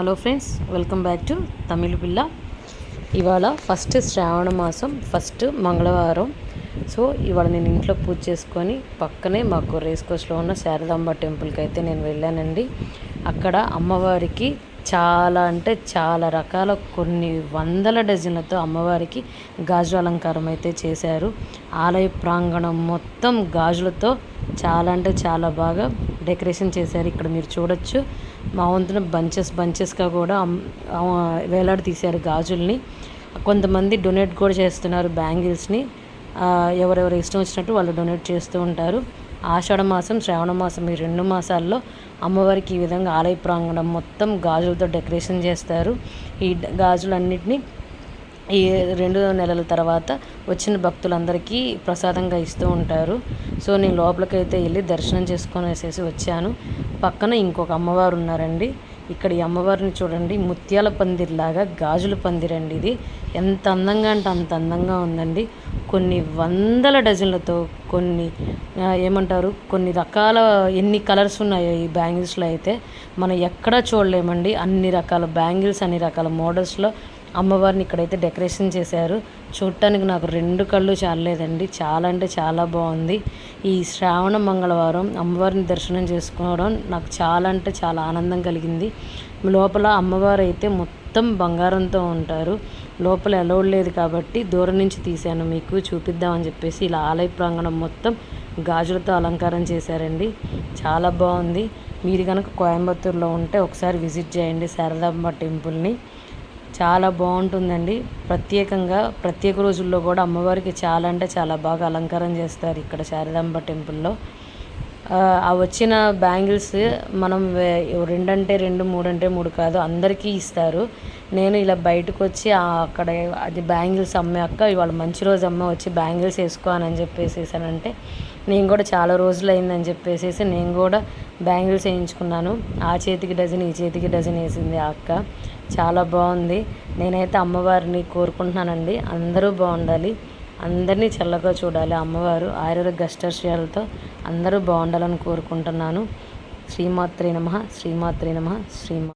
Hello friends welcome back to తమిళ పిల్ల ఇవాళ first శ్రావణ మాసం ఫస్ట్ మంగళవారం. సో ఇవాళ నేను ఇంట్లో పూజ చేసుకొని పక్కనే మాకు రేస్ కోస్లో ఉన్న శారదాంబ టెంపుల్కి అయితే నేను వెళ్ళానండి. అక్కడ అమ్మవారికి చాలా అంటే చాలా రకాల కొన్ని వందల డజన్లతో అమ్మవారికి గాజు అలంకారం అయితే చేశారు. ఆలయ ప్రాంగణం మొత్తం గాజులతో చాలా అంటే చాలా బాగా డెకరేషన్ చేశారు. ఇక్కడ మీరు చూడొచ్చు. మా వంతున బంచెస్ బంచెస్గా కూడా వేలాడి తీశారు గాజుల్ని. కొంతమంది డొనేట్ కూడా చేస్తున్నారు బ్యాంగిల్స్ని ఎవరెవరు ఇష్టం వచ్చినట్టు వాళ్ళు డొనేట్ చేస్తూ ఉంటారు. ఆషాఢ మాసం శ్రావణ మాసం ఈ రెండు మాసాల్లో అమ్మవారికి ఈ విధంగా ఆలయ ప్రాంగణం మొత్తం గాజులతో డెకరేషన్ చేస్తారు. ఈ గాజులన్నిటినీ ఈ రెండు నెలల తర్వాత వచ్చిన భక్తులందరికీ ప్రసాదంగా ఇస్తూ ఉంటారు. సో నేను లోపలికైతే వెళ్ళి దర్శనం చేసుకొని వేసేసి వచ్చాను. పక్కన ఇంకొక అమ్మవారు ఉన్నారండి. ఇక్కడ ఈ అమ్మవారిని చూడండి. ముత్యాల పందిర్లాగా గాజుల పందిరండి ఇది. ఎంత అందంగా అంటే అంత అందంగా ఉందండి. కొన్ని వందల డజన్లతో కొన్ని ఏమంటారు? కొన్ని రకాల ఎన్ని కలర్స్ ఉన్నాయో ఈ బ్యాంగిల్స్లో అయితే మనం ఎక్కడా చూడలేమండి. అన్ని రకాల బ్యాంగిల్స్ అన్ని రకాల మోడల్స్లో అమ్మవారిని ఇక్కడైతే డెకరేషన్ చేశారు. చూడటానికి నాకు రెండు కళ్ళు చాలలేదండి. చాలా అంటే చాలా బాగుంది. ఈ శ్రావణ మంగళవారం అమ్మవారిని దర్శనం చేసుకోవడం నాకు చాలా అంటే చాలా ఆనందం కలిగింది. లోపల అమ్మవారు అయితే మొత్తం బంగారంతో ఉంటారు. లోపల అలౌడ్ లేదు కాబట్టి దూరం నుంచి తీశాను. మీకు చూపిద్దామని చెప్పేసి ఇలా ఆలయ ప్రాంగణం మొత్తం గాజులతో అలంకారం చేశారండి. చాలా బాగుంది. మీరు కనుక కోయంబత్తూరులో ఉంటే ఒకసారి విజిట్ చేయండి. శారదాంబ టెంపుల్ని. చాలా బాగుంటుందండి. ప్రత్యేకంగా ప్రత్యేక రోజుల్లో కూడా అమ్మవారికి చాలా అంటే చాలా బాగా అలంకారం చేస్తారు ఇక్కడ శారదాంబ టెంపుల్లో. ఆ వచ్చిన బ్యాంగిల్స్ మనం రెండంటే రెండు మూడు అంటే మూడు కాదు అందరికీ ఇస్తారు. నేను ఇలా బయటకు వచ్చి అక్కడ అది బ్యాంగిల్స్ అమ్మే అక్క ఇవాళ మంచి రోజు అమ్మ వచ్చి బ్యాంగిల్స్ వేసుకో అని చెప్పేసేసానంటే నేను కూడా చాలా రోజులు అయిందని చెప్పేసి నేను కూడా బ్యాంగిల్స్ వేయించుకున్నాను. ఆ చేతికి డజన్ ఈ చేతికి డజన్ వేసింది ఆ అక్క. చాలా బాగుంది. నేనైతే అమ్మవారిని కోరుకుంటున్నానండి. అందరూ బాగుండాలి. అందరినీ చల్లగా చూడాలి అమ్మవారు. ఆయుర్వేద గష్టర్షయాలతో అందరూ బాగుండాలని కోరుకుంటున్నాను. శ్రీమాత్రి నమ. శ్రీమాత్రి నమ. శ్రీమా